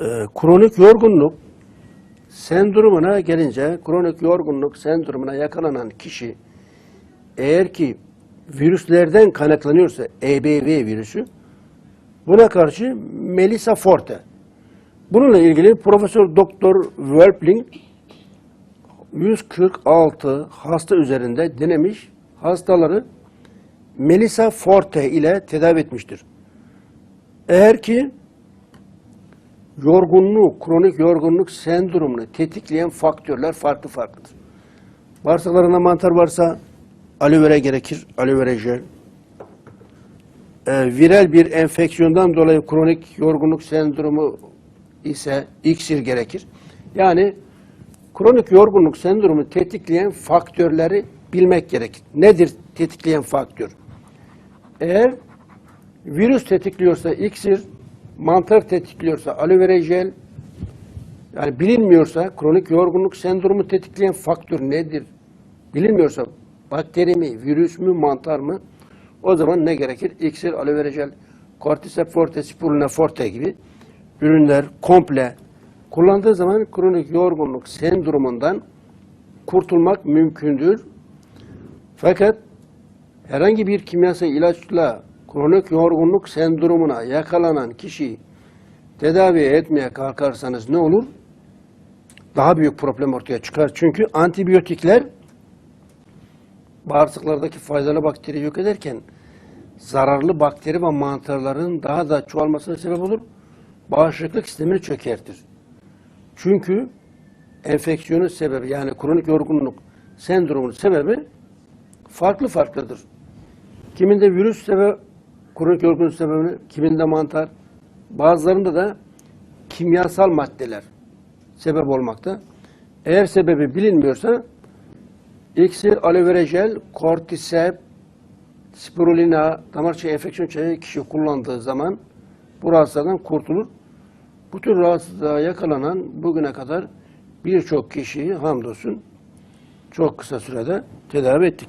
e, kronik yorgunluk sendromuna gelince, kronik yorgunluk sendromuna yakalanan kişi eğer ki virüslerden kaynaklanıyorsa EBV virüsü buna karşı Melissa Forte. Bununla ilgili Profesör Doktor Werpling 146 hasta üzerinde denemiş, hastaları Melissa Forte ile tedavi etmiştir. Eğer ki yorgunluğu, kronik yorgunluk sendromunu tetikleyen faktörler farklı farklıdır. Bağırsaklarında mantar varsa aloe vera gerekir, aloe vera jel. Ee, viral bir enfeksiyondan dolayı kronik yorgunluk sendromu ise iksir gerekir. Yani kronik yorgunluk sendromu tetikleyen faktörleri bilmek gerekir. Nedir tetikleyen faktör? Eğer virüs tetikliyorsa iksir, mantar tetikliyorsa aloe vera jel, yani bilinmiyorsa kronik yorgunluk sendromu tetikleyen faktör nedir? Bilinmiyorsa bakteri mi, virüs mü, mantar mı? O zaman ne gerekir? İksir, aloe vera jel, cordyceps forte, spirulina forte gibi ürünler komple kullandığı zaman kronik yorgunluk sendromundan kurtulmak mümkündür. Fakat herhangi bir kimyasal ilaçla kronik yorgunluk sendromuna yakalanan kişiyi tedavi etmeye kalkarsanız ne olur? Daha büyük problem ortaya çıkar. Çünkü antibiyotikler bağırsaklardaki faydalı bakteri yok ederken zararlı bakteri ve mantarların daha da çoğalmasına sebep olur. Bağışıklık sistemini çökertir. Çünkü enfeksiyonun sebebi yani kronik yorgunluk sendromunun sebebi farklı farklıdır. Kiminde virüs sebebi, kronik yorgunluk sebebi, kiminde mantar, bazılarında da kimyasal maddeler sebep olmakta. Eğer sebebi bilinmiyorsa iksir, aloe vera jel, kortisep, spirulina, damar çayı enfeksiyon çayı kişi kullandığı zaman bu rahatsızlıktan kurtulur. Bu tür rahatsızlığa yakalanan bugüne kadar birçok kişiyi hamdolsun çok kısa sürede tedavi ettik.